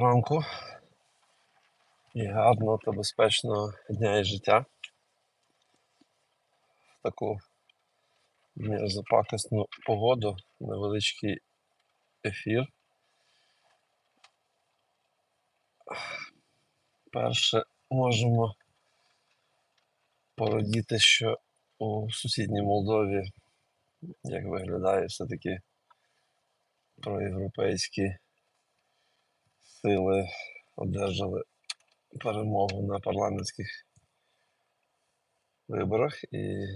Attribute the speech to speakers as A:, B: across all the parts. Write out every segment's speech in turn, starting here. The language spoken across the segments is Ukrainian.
A: ранку і гарного та безпечного дня і життя. В таку мерзопакісну погоду, невеличкий ефір. Перше можемо порадіти, що у сусідній Молдові, як виглядає, все-таки проєвропейські сили одержали перемогу на парламентських виборах. І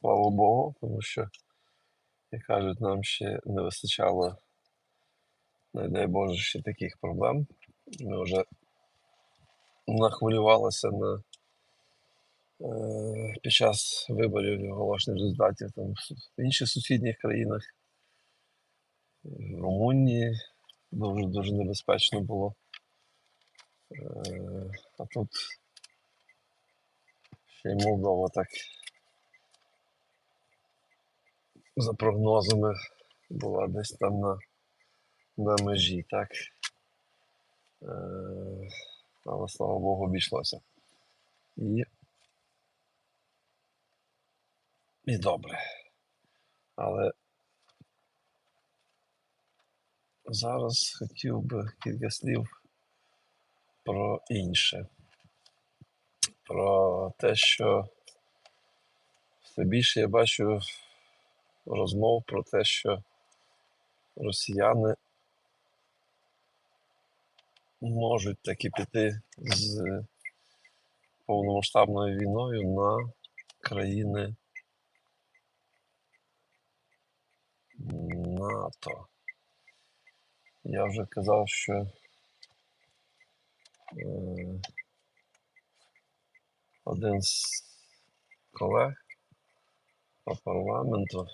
A: слава Богу, тому що, як кажуть, нам ще не вистачало, не дай Боже, ще таких проблем. Ми вже нахвилювалися на е, під час виборів і оголошених результатів там, в інших сусідніх країнах, в Румунії дуже дуже небезпечно було. Е, а тут ще й Молдова так за прогнозами була десь там на, на межі, так. Е, але слава Богу, обійшлося. І, і добре. Але зараз хотів би кілька слів про інше. Про те, що все більше я бачу розмов про те, що росіяни можуть таки піти з повномасштабною війною на країни НАТО. Я вже казав, що е, один з колег по парламенту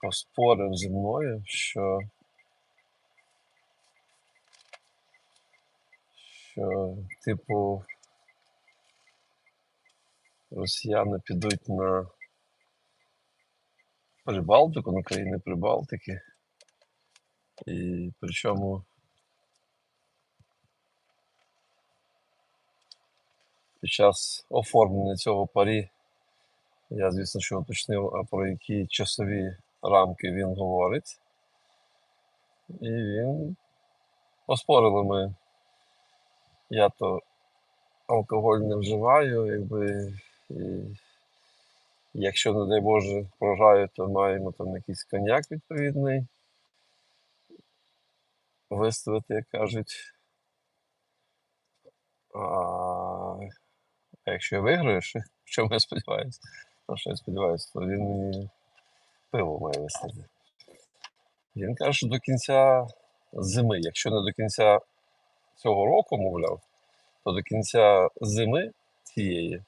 A: поспорив зі мною, що, що типу росіяни підуть на Прибалтику, на країни Прибалтики. І причому під час оформлення цього парі я, звісно, що уточнив, про які часові рамки він говорить. І він поспорили ми. Я то алкоголь не вживаю, якби. І якщо, не дай Боже, програю, то маємо там якийсь коньяк відповідний. Виставити, як кажуть. А, а якщо я виграю, що, в чому я сподіваюся, на що я сподіваюся, то він мені пиво має виставити. Він каже, що до кінця зими, якщо не до кінця цього року, мовляв, то до кінця зими цієї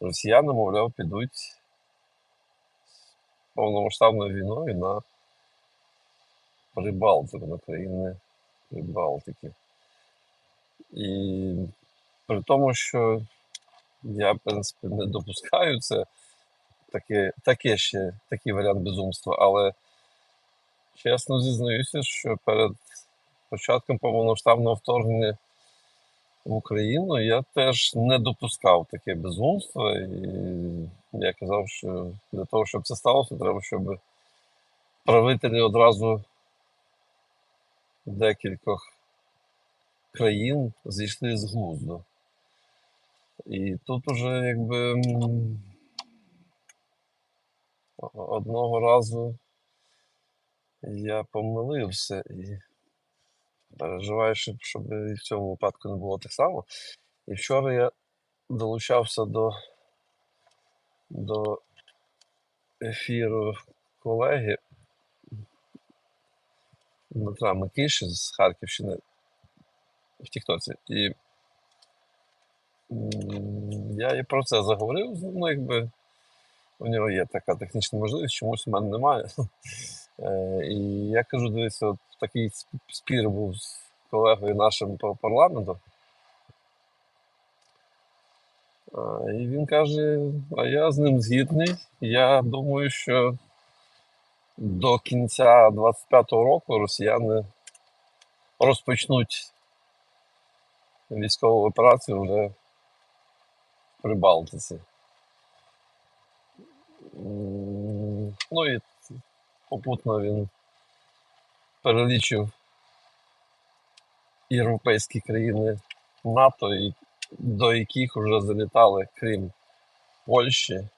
A: росіяни, мовляв, підуть повномасштабною війною на Прибалтику, на країни Прибалтики. І при тому, що я, в принципі, не допускаю це таке, таке ще такий варіант безумства, але чесно зізнаюся, що перед початком повномасштабного вторгнення в Україну я теж не допускав таке безумство. І я казав, що для того, щоб це сталося, треба, щоб правителі одразу декількох країн зійшли з глузду. І тут уже якби одного разу я помилився і переживаю, щоб, і в цьому випадку не було так само. І вчора я долучався до, до ефіру колеги Дмитра Микиші з Харківщини в Тіктоці. І я і про це заговорив. Ну, якби у нього є така технічна можливість, чомусь у мене немає. Е, І я кажу, дивіться, от такий спір був з колегою нашим по парламенту. І він каже: а я з ним згідний. Я думаю, що до кінця 25-го року росіяни розпочнуть військову операцію вже в Прибалтиці. Ну і попутно він перелічив європейські країни НАТО, і до яких вже залітали, крім Польщі,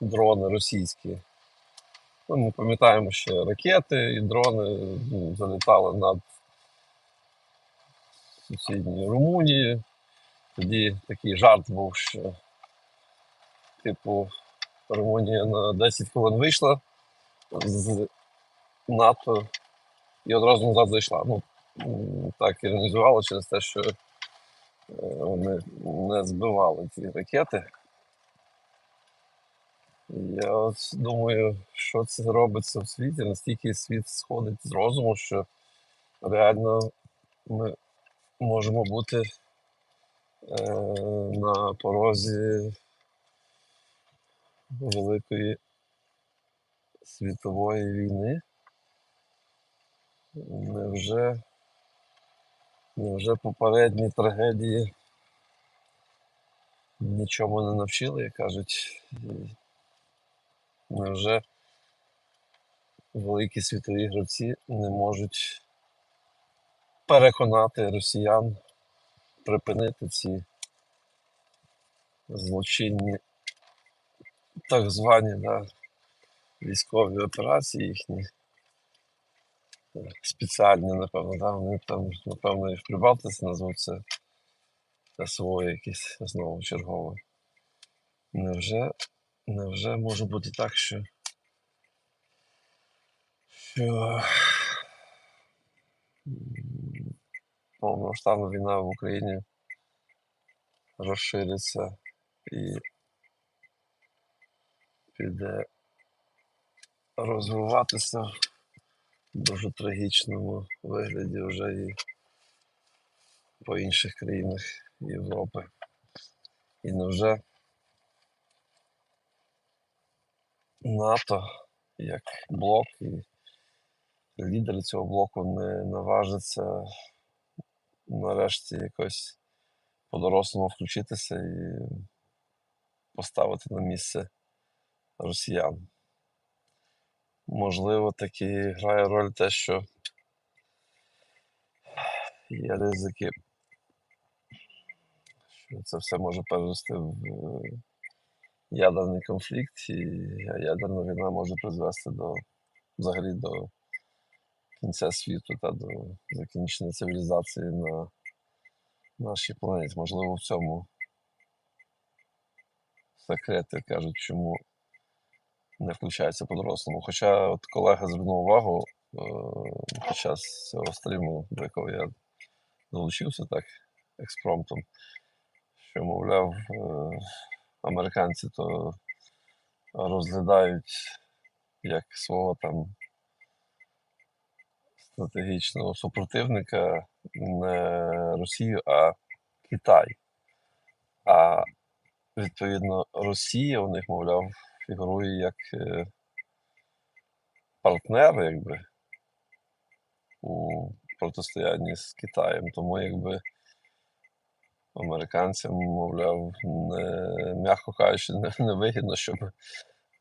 A: дрони російські. Ну, ми пам'ятаємо, що ракети і дрони ну, залітали над сусідньою Румунією. Тоді такий жарт був, що типу Румунія на 10 хвилин вийшла з НАТО і одразу назад зайшла. Ну, так іронізували через те, що е, вони не збивали ці ракети. Я думаю, що це робиться в світі, настільки світ сходить з розуму, що реально ми можемо бути е, на порозі великої світової війни. Невже, невже попередні трагедії нічому не навчили, як кажуть, невже великі світові гравці не можуть переконати росіян припинити ці злочинні так звані да, військові операції їхні. Спеціальні, напевно, да, вони там, напевно, і в Прибалтиці назвуть це СВО якесь знову чергове. Невже, невже може бути так, що, що повномасштабна війна в Україні розшириться і піде розвиватися в дуже трагічному вигляді вже і по інших країнах Європи. І невже НАТО як блок і лідери цього блоку не наважаться нарешті якось по-дорослому включитися і поставити на місце росіян. Можливо, таки грає роль те, що є ризики, що це все може перерости в е, ядерний конфлікт, і ядерна війна може призвести до взагалі до кінця світу та до закінчення цивілізації на нашій планеті. Можливо, в цьому секрет, як кажуть, чому не включається по-дорослому. Хоча от колега звернув увагу е, під час цього стріму, до якого я долучився так експромтом, що, мовляв, е, американці то розглядають як свого там стратегічного супротивника не Росію, а Китай. А відповідно Росія у них, мовляв, фігурує як е, партнер, якби у протистоянні з Китаєм. Тому якби американцям, мовляв, не, м'яко кажучи, не, не щоб е,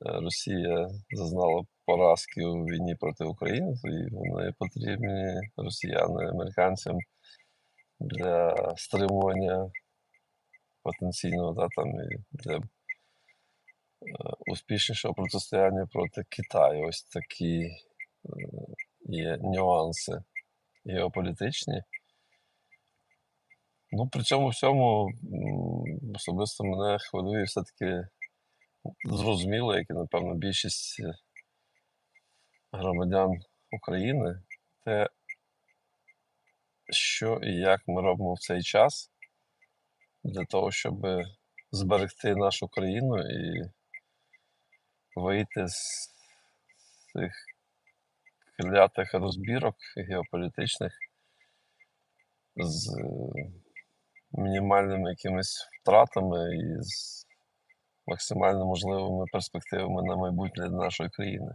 A: Росія зазнала поразки у війні проти України, і вони потрібні росіяни американцям для стримування потенційного да, там, і для успішнішого протистояння проти Китаю. Ось такі е, є нюанси геополітичні. Ну, при цьому всьому особисто мене хвилює все-таки зрозуміло, як і, напевно, більшість е, громадян України, те, що і як ми робимо в цей час для того, щоб зберегти нашу країну і вийти з цих клятих розбірок геополітичних з е, мінімальними якимись втратами і з максимально можливими перспективами на майбутнє для нашої країни.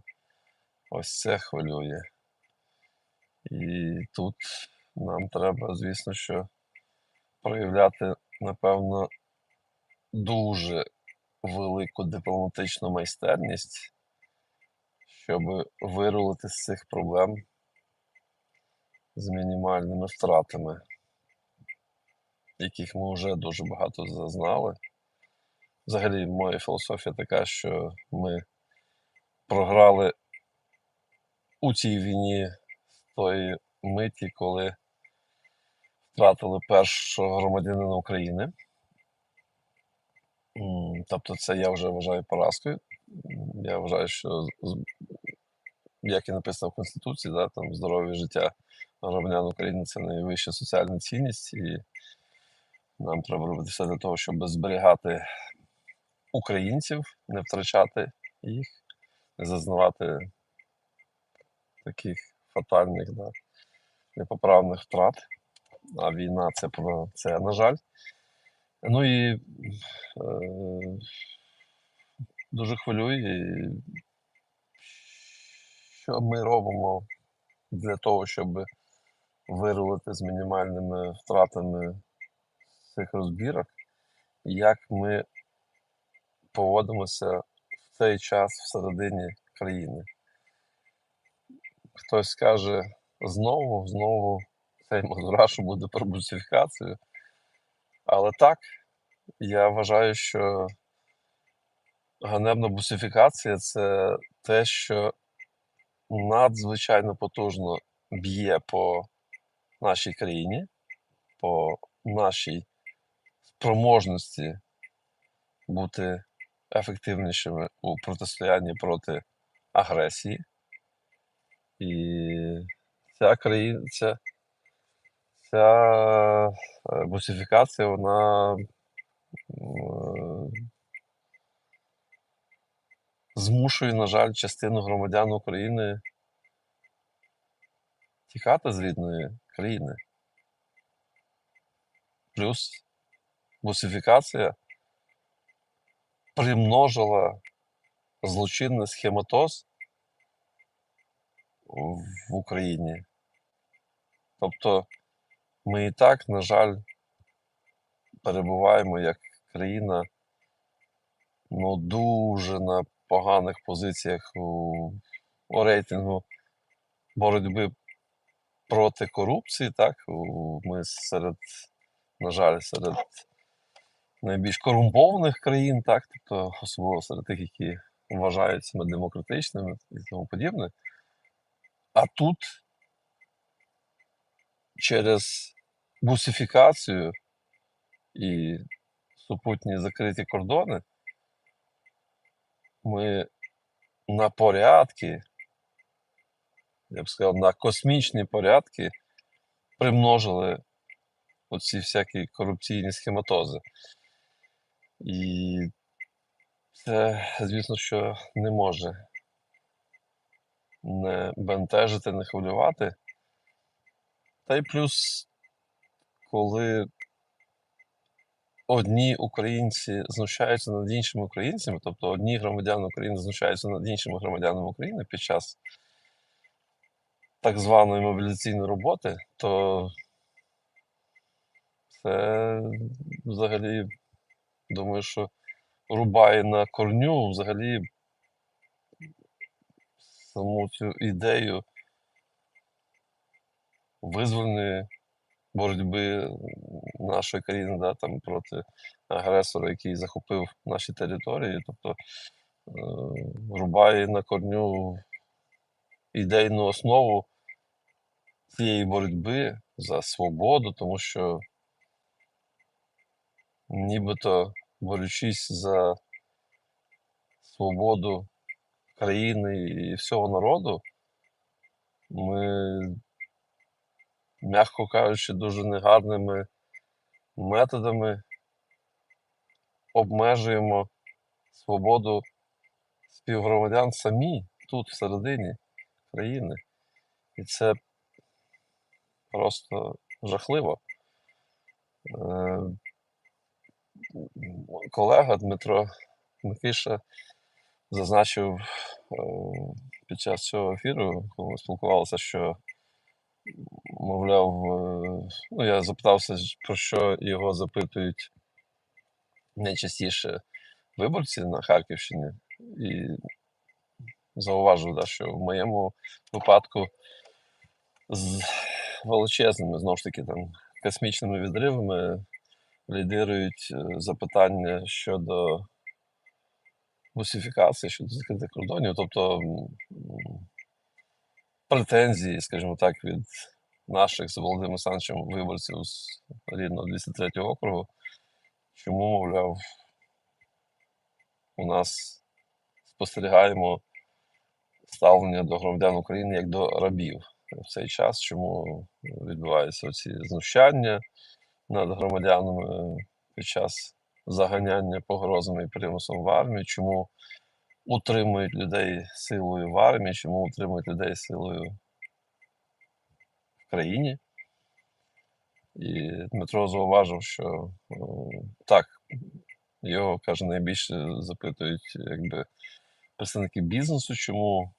A: Ось це хвилює. І тут нам треба, звісно, що проявляти, напевно, дуже велику дипломатичну майстерність, щоб вирулити з цих проблем з мінімальними втратами, яких ми вже дуже багато зазнали. Взагалі, моя філософія така, що ми програли у цій війні з тої миті, коли втратили першого громадянина України. Тобто, це я вже вважаю поразкою. Я вважаю, що як і написано в Конституції, да, там здоров'я життя громадян України це найвища соціальна цінність, і нам треба робити все для того, щоб зберігати українців, не втрачати їх, не зазнавати таких фатальних, да, непоправних втрат. А війна це про це, на жаль. Ну і е, дуже хвилює, що ми робимо для того, щоб вирулити з мінімальними втратами цих розбірок, як ми поводимося в цей час всередині країни. Хтось скаже знову, знову цей мазурашу буде про бусифікацію. Але так, я вважаю, що ганебна бусифікація це те, що надзвичайно потужно б'є по нашій країні, по нашій спроможності бути ефективнішими у протистоянні проти агресії. І ця країна, ця, ця е, бусифікація, вона змушує, на жаль, частину громадян України тікати з рідної країни. Плюс бусифікація примножила злочинний схематоз в Україні. Тобто ми і так, на жаль, перебуваємо як країна ну, дуже на поганих позиціях у, у рейтингу боротьби проти корупції. Так? Ми серед, на жаль, серед найбільш корумпованих країн, так? тобто особливо серед тих, які вважають себе демократичними і тому подібне. А тут через бусифікацію і супутні закриті кордони ми на порядки, я б сказав, на космічні порядки примножили оці всякі корупційні схематози. І це, звісно, що не може не бентежити, не хвилювати. Та й плюс, коли одні українці знущаються над іншими українцями, тобто одні громадяни України знущаються над іншими громадянами України під час так званої мобілізаційної роботи, то це взагалі, думаю, що рубає на корню взагалі саму цю ідею визвольної боротьби нашої країни да, там, проти агресора, який захопив наші території, тобто е, рубає на корню ідейну основу цієї боротьби за свободу, тому що нібито борючись за свободу країни і всього народу, ми, м'яко кажучи, дуже негарними методами обмежуємо свободу співгромадян самі тут, всередині країни. І це просто жахливо. Е, Колега Дмитро Микиша зазначив е, під час цього ефіру, коли ми спілкувалися, що, мовляв, е, ну, я запитався, про що його запитують найчастіше виборці на Харківщині, і зауважив, да, що в моєму випадку з величезними, знову ж таки, там, космічними відривами лідирують е, запитання щодо русифікації, щодо закритих кордонів, тобто претензії, скажімо так, від наших з Володимиром Олександровичем виборців з рідного 203 округу, чому, мовляв, у нас спостерігаємо ставлення до громадян України як до рабів. В цей час, чому відбуваються ці знущання над громадянами під час заганяння погрозами і примусом в армію, чому утримують людей силою в армії, чому утримують людей силою в країні. І Дмитро зауважив, що е, так, його каже, найбільше запитують якби представники бізнесу, чому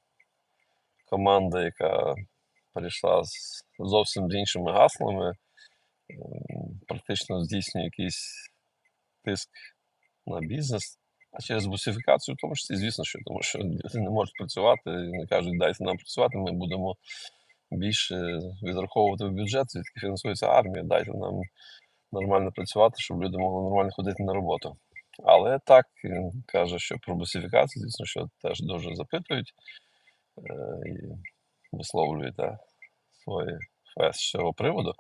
A: команда, яка перейшла з зовсім з іншими гаслами, практично здійснює якийсь тиск на бізнес, а через бусифікацію, в тому числі, звісно, що тому що люди не можуть працювати, вони кажуть, дайте нам працювати, ми будемо більше відраховувати в бюджет, звідки фінансується армія, дайте нам нормально працювати, щоб люди могли нормально ходити на роботу. Але так він каже, що про бусифікацію, звісно, що теж дуже запитують е, і висловлюють да, свої фест з цього приводу.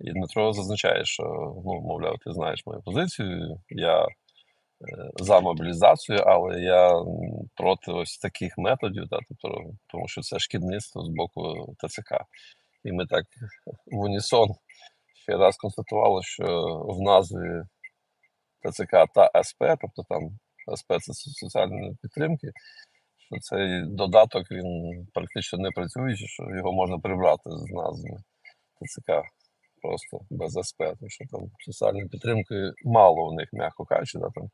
A: І Дмитро зазначає, що ну, мовляв, ти знаєш мою позицію. Я за мобілізацію, але я проти ось таких методів, да, тобто, тому що це шкідництво з боку ТЦК. І ми так в унісон ще раз констатували, що в назві ТЦК та СП, тобто там СП це со- соціальні підтримки, що цей додаток він практично не працюючий, що його можна прибрати з назви ТЦК просто без СП, що там соціальної підтримки мало у них, м'яко кажучи, да, там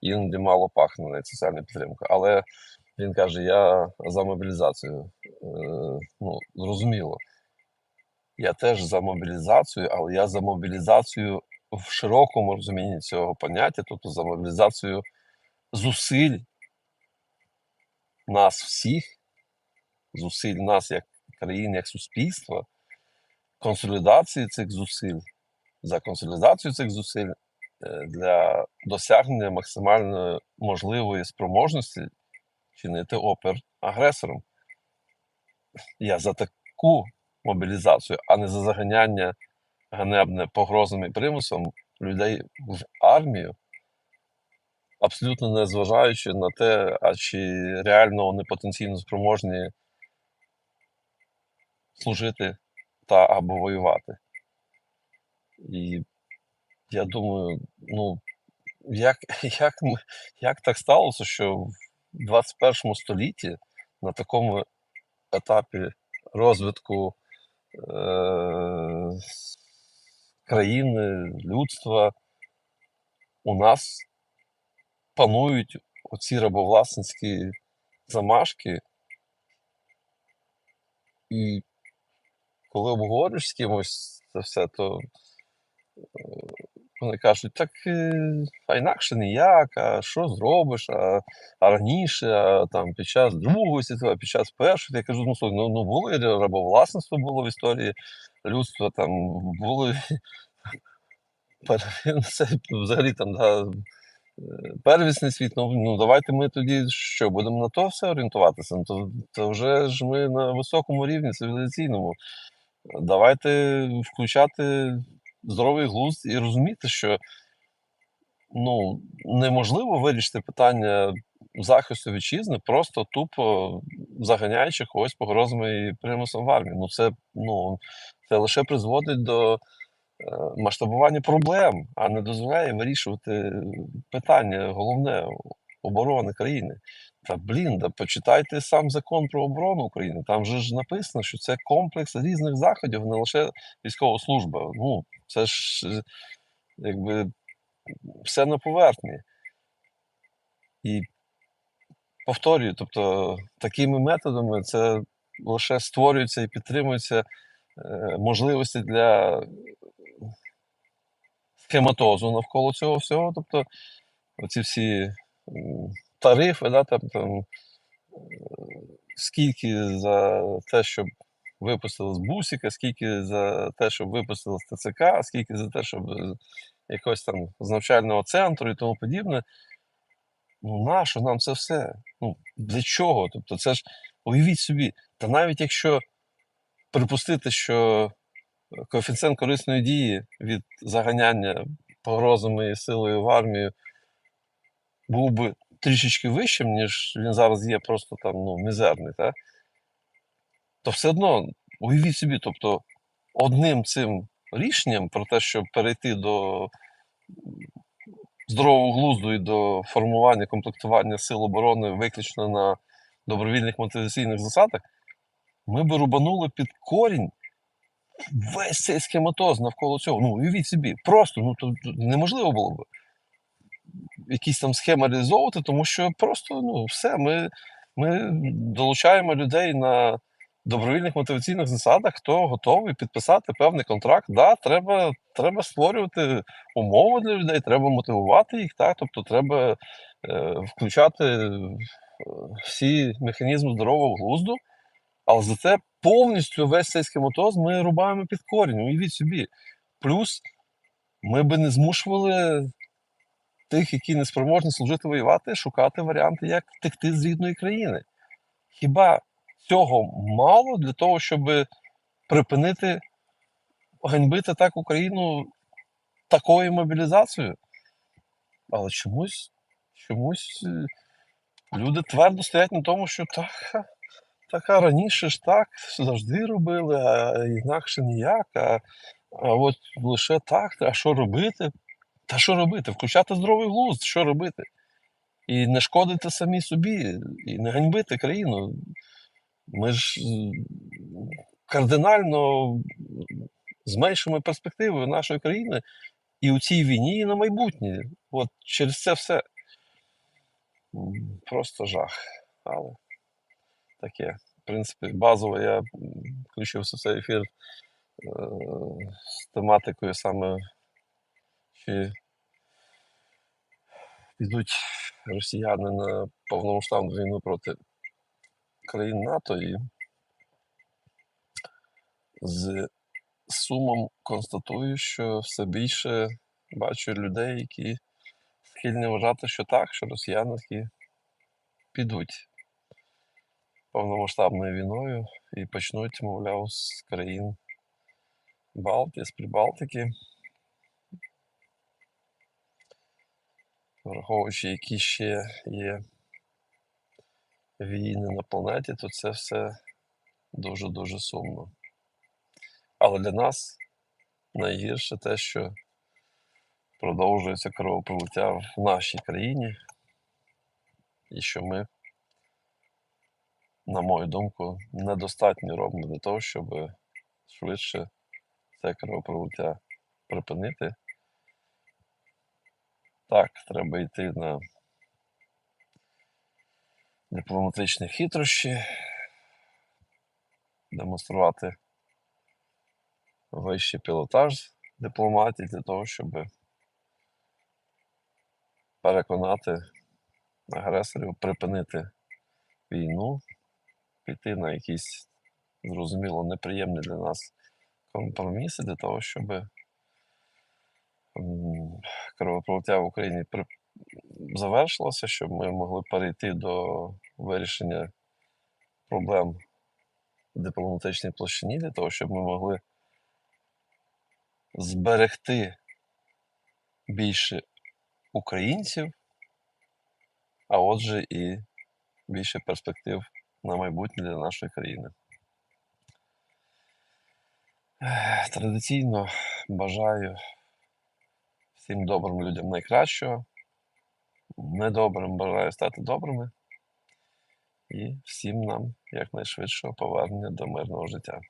A: іноді мало пахне навіть соціальна підтримка. Але він каже: я за мобілізацію. Е, ну, зрозуміло. Я теж за мобілізацію, але я за мобілізацію в широкому розумінні цього поняття, тобто за мобілізацію зусиль нас всіх, зусиль нас як країни, як суспільства, консолідації цих зусиль, за консолідацію цих зусиль е, для досягнення максимально можливої спроможності чинити опір агресорам. Я за таку мобілізацію, а не за заганяння ганебне погрозами і примусом людей в армію, абсолютно не зважаючи на те, а чи реально вони потенційно спроможні служити та або воювати. І я думаю, ну як, як, як так сталося, що в 21 столітті на такому етапі розвитку е, країни, людства у нас панують оці рабовласницькі замашки, і коли обговорюєш з кимось це все, то вони кажуть, так е, а інакше ніяк, а що зробиш, а, а раніше, а там під час Другої світової, під час першої, я кажу, ну слухай, ну, ну було рабовласництво було в історії людства, там були взагалі там да, е, первісний світ, ну, ну давайте ми тоді що, будемо на то все орієнтуватися? Ну, то, то вже ж ми на високому рівні цивілізаційному. Давайте включати здоровий глузд і розуміти, що ну, неможливо вирішити питання захисту вітчизни, просто тупо заганяючи когось погрозами і примусом в армію. Ну, це, ну, це лише призводить до е, масштабування проблем, а не дозволяє вирішувати питання головне оборони країни. Та блін, да почитайте сам закон про оборону України. Там же ж написано, що це комплекс різних заходів, не лише військова служба. Ну, це ж якби все на поверхні. І повторюю, тобто такими методами це лише створюються і підтримуються е, можливості для схематозу навколо цього всього. Тобто оці всі тарифи, да, там, там, е, скільки за те, щоб випустили з бусика, скільки за те, щоб випустили з ТЦК, скільки за те, щоб з якогось там з навчального центру і тому подібне. Ну, нащо нам це все? Ну, для чого? Тобто, це ж уявіть собі, та навіть якщо припустити, що коефіцієнт корисної дії від заганяння погрозами і силою в армію був би трішечки вищим, ніж він зараз є, просто там ну, мізерний, та? то все одно уявіть собі, тобто одним цим рішенням про те, щоб перейти до здорового глузду і до формування комплектування сил оборони виключно на добровільних мотиваційних засадах, ми би рубанули під корінь весь цей схематоз навколо цього. Ну, уявіть собі, просто ну, то, неможливо було б якісь там схеми реалізовувати, тому що просто ну, все, ми, ми долучаємо людей на добровільних мотиваційних засадах, хто готовий підписати певний контракт. Да, треба, треба створювати умови для людей, треба мотивувати їх, так, тобто треба е, включати е, всі механізми здорового глузду, але за це повністю весь цей схематоз ми рубаємо під корінь. Уявіть собі. Плюс ми би не змушували тих, які не спроможні служити воювати, шукати варіанти, як втекти з рідної країни. Хіба цього мало для того, щоб припинити ганьбити так Україну такою мобілізацією? Але чомусь, чомусь е, люди твердо стоять на тому, що так, так раніше ж так завжди робили, а інакше ніяк. А, а от лише так, а що робити? Та що робити? Включати здоровий глузд, що робити? І не шкодити самі собі, і не ганьбити країну. Ми ж кардинально зменшимо перспективи нашої країни і у цій війні, і на майбутнє. От через це все. Просто жах. Але таке. В принципі, базово я м, включився в цей ефір е, з тематикою саме, підуть росіяни на повномасштабну війну проти країн НАТО і з сумом констатую, що все більше бачу людей, які схильні вважати, що так, що росіяни підуть повномасштабною війною і почнуть, мовляв, з країн Балтії, з Прибалтики, враховуючи, які ще є війни на планеті, то це все дуже-дуже сумно. Але для нас найгірше те, що продовжується кровопролиття в нашій країні, і що ми, на мою думку, недостатньо робимо для того, щоб швидше це кровопролиття припинити. Так, треба йти на дипломатичні хитрощі, демонструвати вищий пілотаж дипломатії для того, щоб переконати агресорів припинити війну, піти на якісь зрозуміло неприємні для нас компроміси для того, щоб кровопролиття в Україні завершилося, щоб ми могли перейти до вирішення проблем в дипломатичній площині, для того, щоб ми могли зберегти більше українців, а отже, і більше перспектив на майбутнє для нашої країни. Традиційно бажаю всім добрим людям найкращого, недобрим бажаю стати добрими і всім нам якнайшвидшого повернення до мирного життя.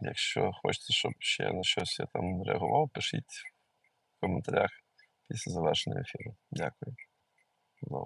A: Якщо хочете, щоб ще на щось я там реагував, пишіть в коментарях. після завершення ефіру. Дякую.